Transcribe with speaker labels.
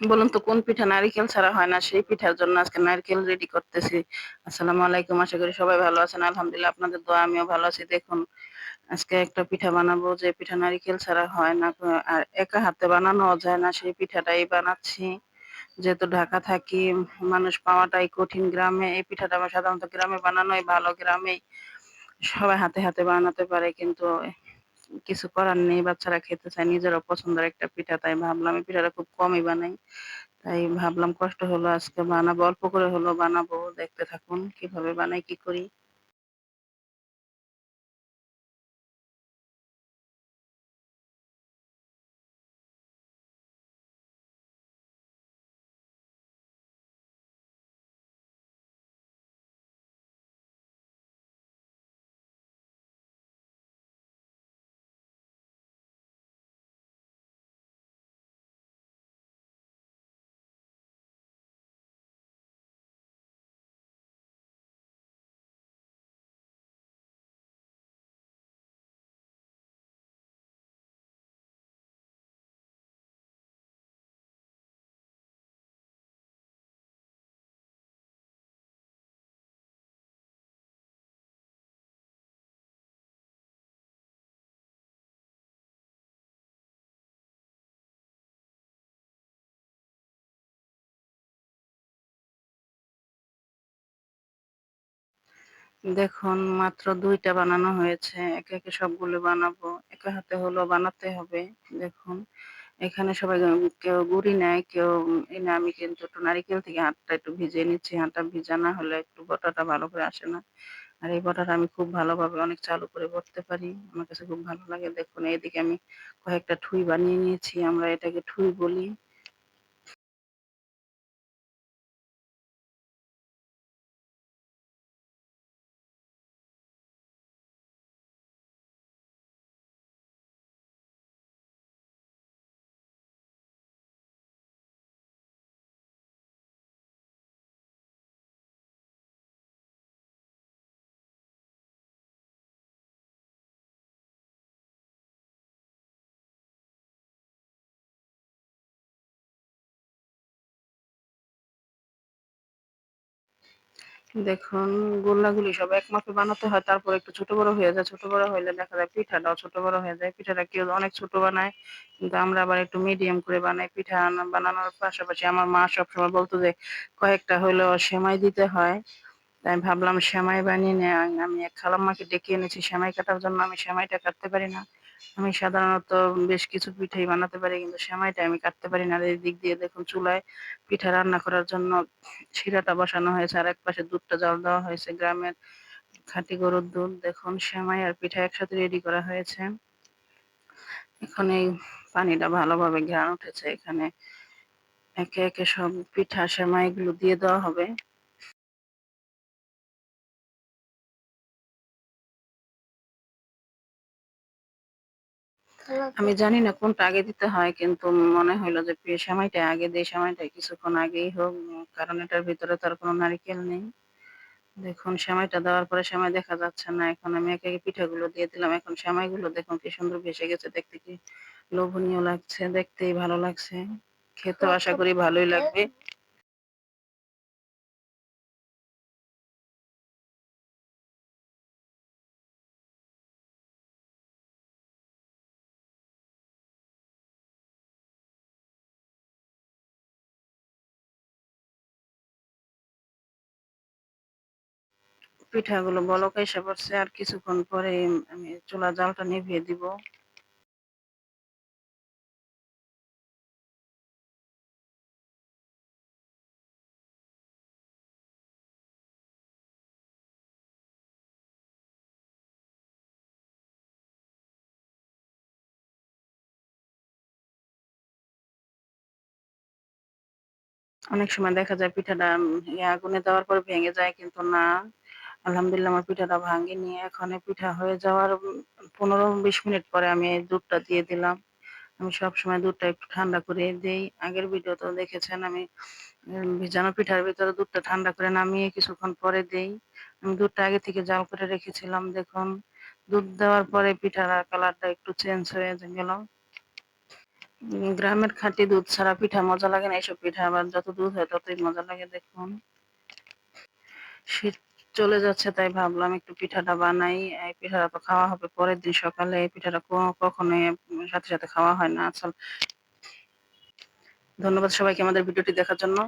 Speaker 1: বলুন তো, কোন পিঠা নারিকেল ছাড়া হয় না? সেই পিঠার জন্য আজকে নারকেল রেডি করতেছি। আসসালামু আলাইকুম, আশা করি সবাই ভালো আছেন। আলহামদুলিল্লাহ, আপনাদের দোয়া আমিও ভালো আছি। দেখুন, আজকে একটা পিঠা বানাবো যে পিঠা নারিকেল ছাড়া হয় না, আর একা হাতে বানানো যায় না। সেই পিঠাটাই বানাচ্ছি। যেহেতু ঢাকা থাকি, মানুষ পাওয়াটাই কঠিন গ্রামে। এই পিঠাটা আমার সাধারণত গ্রামে বানানোই ভালো। গ্রামেই সবাই হাতে হাতে বানাতে পারে, কিন্তু কিছু করার নেই, বাচ্চারা খেতে চায়, নিজেরও পছন্দের একটা পিঠা, তাই ভাবলাম এই পিঠাটা খুব কমই বানাই। তাই ভাবলাম কষ্ট হলো, আজকে বানাবো, অল্প করে হলো বানাবো, দেখতে থাকুন কীভাবে বানাই, কি করি। দেখুন, মাত্র দুইটা বানানো হয়েছে। একে একে সবগুলো বানাবো। একা হাতে হলো বানাতে হবে। দেখুন, এখানে সবাই কেউ গুড়ি নেয়, কেউ এনে আমি কিন্তু একটু নারিকেল থেকে হাতটা একটু ভিজিয়ে নিচ্ছি। হাতটা ভিজা না হলে একটু বটাটা ভালো করে আসে না। আর এই বটাটা আমি খুব ভালোভাবে অনেক চালু করে বটতে পারি। আমার কাছে খুব ভালো লাগে। দেখুন, এইদিকে আমি কয়েকটা ঠুই বানিয়ে নিয়েছি। আমরা এটাকে ঠুই বলি। দেখুন, গোল্লাগুলি সব এক মাপে বানাতে হয়, তারপর একটু ছোট বড় হয়ে যায়। ছোট বড় হলে দেখা যায় পিঠাটাও ছোট বড় হয়ে যায়। পিঠাটা কেউ অনেক ছোট বানায়, কিন্তু আমরা আবার একটু মিডিয়াম করে বানাই। পিঠা বানানোর পাশাপাশি আমার মা সবসময় বলতো যে, কয়েকটা হলেও সেমাই দিতে হয়। তাই ভাবলাম, সেমাই বানিয়ে নেয় আমি এক খালাম্মাকে ডেকে এনেছি, সেমাই কাটার জন্য আমি সেমাইটা কাটতে পারি না। আমি সাধারণত বেশ কিছু পিঠাই বানাতে পারি, কিন্তু সেমাইটা আমি কাটতে পারি না। এই দিক দিয়ে দেখুন চুলায় পিঠা রান্না করার জন্য শিরাটা বসানো হয়েছে, আর এক পাশে দুধটা জল দেওয়া হয়েছে। গ্রামের খাঁটি গরুর দুধ, দেখুন সেমাই আর পিঠা একসাথে রেডি করা হয়েছে। এখন এই পানিটা ভালোভাবে ঘ্রাণ উঠেছে, এখানে একে একে সব পিঠা সেমাইগুলো দিয়ে দেওয়া হবে। আমি জানি না কোনটা আগে দিতে হয়, কিন্তু মনে হইল যে সেমাইটা আগে দিই সেমাইটা কিছুক্ষণ আগেই হোক, কারণ এটার ভিতরে তো আর কোনো নারিকেল নেই। দেখুন সেমাইটা দেওয়ার পরে সেমাই দেখা যাচ্ছে না। এখন আমি একে একে পিঠাগুলো দিয়ে দিলাম। এখন সেমাইগুলো দেখুন কি সুন্দর ভেসে গেছে, দেখতে কি লোভনীয় লাগছে, দেখতেই ভালো লাগছে। খেতেও আশা করি ভালোই লাগবে। পিঠাগুলো বলক এসে পড়ছে, আর কিছুক্ষণ পরে আমি চুলা জালটা নিভিয়ে দিব। অনেক সময় দেখা যায় পিঠাটা আগুনে দেওয়ার পর ভেঙে যায় কিন্তু না। আলহামদুলিল্লাহ আমার পিঠাটা ভাঙেনি এখন পিঠা হয়ে যাওয়ার পনেরো বিশ মিনিট পরে আমি দুধটা দিয়ে দিলাম। আমি সব সময় দুধটা একটু ঠান্ডা করে দিই। আগের ভিডিওতে দেখেছেন, আমি ভিজানো পিঠার ভিতরে দুধটা ঠান্ডা করে নামিয়ে কিছুক্ষণ পরে দেই। আমি দুধটা আগে থেকে জাল করে রেখেছিলাম, দেখুন। দুধ দেওয়ার পরে পিঠার কালারটা একটু চেঞ্জ হয়ে গেল। গ্রামের খাঁটি দুধ ছাড়া পিঠা মজা লাগে না, এইসব পিঠা আবার যত দুধ হয় ততই মজা লাগে, দেখুন। শীত চলে যাচ্ছে, তাই ভাবলাম একটু পিঠাটা বানাই। এই পিঠাটা তো খাওয়া হবে পরের দিন সকালে, এই পিঠাটা কখনো কখনোই সাথে সাথে খাওয়া হয় না। আসল ধন্যবাদ সবাইকে আমাদের ভিডিওটি দেখার জন্য।